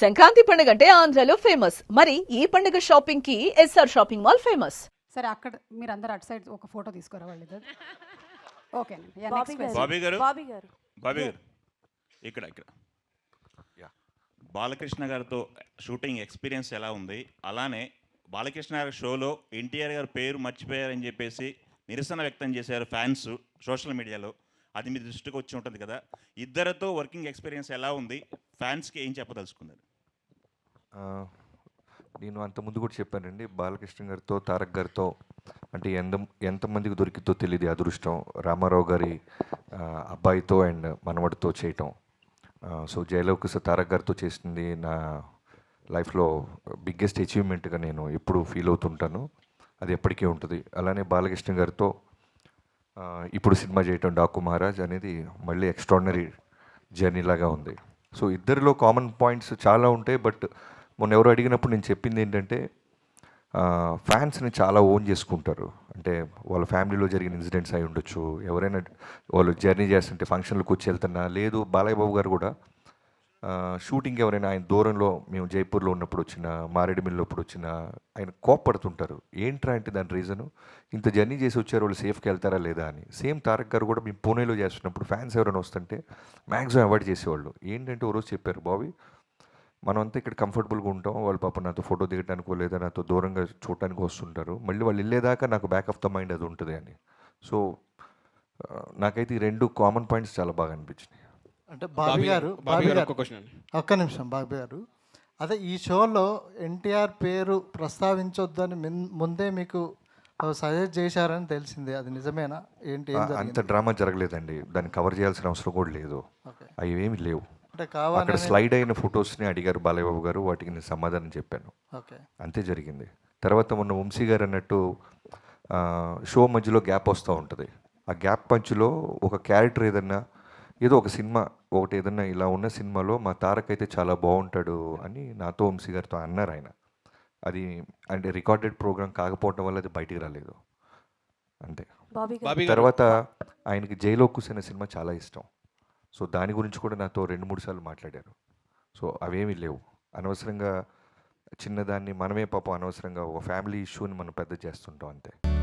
సంక్రాంతి పండుగ అంటే ఆంధ్రాలో ఫేమస్. మరి ఈ పండుగ షాపింగ్కి ఎస్ఆర్ షాపింగ్ మాల్ ఫేమస్. సరే అక్కడ మీరు అందరు అటు సైడ్ ఒక ఫోటో తీసుకురా వాళ్ళు యా, బాబీ నెక్స్ట్ గారు. బాబీ గారు? బాబీ గారు. ఇక్కడ ఇక్కడ. బాలకృష్ణ గారితో షూటింగ్ ఎక్స్పీరియన్స్ ఎలా ఉంది? అలానే బాలకృష్ణ గారి షోలో ఎన్టీఆర్ గారి పేరు మర్చిపోయారని చెప్పేసి నిరసన వ్యక్తం చేశారు ఫ్యాన్స్ సోషల్ మీడియాలో. అది మీ దృష్టికి వచ్చి ఉంటుంది కదా. ఇద్దరితో వర్కింగ్ ఎక్స్పీరియన్స్ ఎలా ఉంది? ఫ్యాన్స్కి ఏం చెప్పదలుచుకున్నారు? నేను అంత ముందు కూడా చెప్పానండి బాలకృష్ణ గారితో తారక్ గారితో అంటే ఎంత ఎంతమందికి దొరికితో తెలియదు అదృష్టం. రామారావు గారి అబ్బాయితో అండ్ మనవడితో చేయటం. సో జయలవకుశ తారక్ గారితో చేసింది నా లైఫ్లో బిగ్గెస్ట్ అచీవ్మెంట్గా నేను ఎప్పుడు ఫీల్ అవుతుంటాను. అది ఎప్పటికీ ఉంటుంది. అలానే బాలకృష్ణ గారితో ఇప్పుడు సినిమా చేయటం డాకు మహారాజ్ అనేది మళ్ళీ ఎక్స్ట్రాడినరీ జర్నీ లాగా ఉంది. సో ఇద్దరిలో కామన్ పాయింట్స్ చాలా ఉంటాయి బట్ మొన్న ఎవరు అడిగినప్పుడు నేను చెప్పింది ఏంటంటే ఫ్యాన్స్ని చాలా ఓన్ చేసుకుంటారు. అంటే వాళ్ళ ఫ్యామిలీలో జరిగిన ఇన్సిడెంట్స్ అయి ఉండొచ్చు. ఎవరైనా వాళ్ళు జర్నీ చేస్తుంటే ఫంక్షన్లకు వచ్చి వెళ్తున్నా లేదు బాలయ్య బాబు గారు కూడా షూటింగ్ ఎవరైనా ఆయన దూరంలో మేము జైపూర్లో ఉన్నప్పుడు వచ్చిన మారేడుమిల్లిలో అప్పుడు వచ్చిన ఆయన కోప్పడుతుంటారు. ఏంట్రా అంటే దాని రీజను? ఇంత జర్నీ చేసి వచ్చారు వాళ్ళు సేఫ్కి వెళ్తారా లేదా అని. సేమ్ తారక్ గారు కూడా మేము పూణేలో చేస్తున్నప్పుడు ఫ్యాన్స్ ఎవరైనా వస్తుంటే మ్యాక్సిమం అవాయిడ్ చేసేవాళ్ళు. ఏంటంటే ఓ రోజు చెప్పారు బాబీ మనం అంతా ఇక్కడ కంఫర్టబుల్గా ఉంటాం. వాళ్ళు పాప నాతో ఫోటో దిగడానికో లేదా నాతో దూరంగా చూడటానికి వస్తుంటారు. మళ్ళీ వాళ్ళు వెళ్ళేదాకా నాకు బ్యాక్ ఆఫ్ ద మైండ్ అది ఉంటుంది అని. సో నాకైతే ఈ రెండు కామన్ పాయింట్స్ చాలా బాగా అనిపించినాయి. అంటే బాబీ గారు బాబీ గారు ఒక్క క్వశ్చన్ అండి. ఒక్క నిమిషం బాబీ గారు. అదే ఈ షోలో ఎన్టీఆర్ పేరు ప్రస్తావించొద్దని మిన్- ముందే మీకు సజెస్ట్ చేశారని తెలిసింది. అది నిజమేనా? ఏంటి అంత డ్రామా జరగలేదండి. దాన్ని కవర్ చేయాల్సిన అవసరం కూడా లేదు. అవి ఏమి లేవు. అక్కడ స్లైడ్ అయిన ఫొటోస్ని అడిగారు బాలయ్యబాబు గారు వాటికి నేను సమాధానం చెప్పాను. ఓకే. అంతే జరిగింది. తర్వాత మొన్న వంశీ గారు అన్నట్టు షో మధ్యలో గ్యాప్ వస్తూ ఉంటుంది. ఆ గ్యాప్ పంచులో ఒక క్యారెక్టర్ ఏదన్నా ఏదో ఒక సినిమా ఒకటి ఏదన్నా ఇలా ఉన్న సినిమాలో మా తారక్ అయితే చాలా బాగుంటాడు అని నాతో వంశీ గారితో అన్నారు ఆయన. అది అంటే రికార్డెడ్ ప్రోగ్రామ్ కాకపోవడం వల్ల అది బయటికి రాలేదు. అంతే. తర్వాత ఆయనకి జైలో కూసిన సినిమా చాలా ఇష్టం. సో దాని గురించి కూడా నాతో రెండు మూడు సార్లు మాట్లాడారు. సో అవేమీ లేవు. అనవసరంగా చిన్నదాన్ని మనమే పాపం అనవసరంగా ఒక ఫ్యామిలీ ఇష్యూని మనం పెద్ద చేస్తుంటాం అంతే.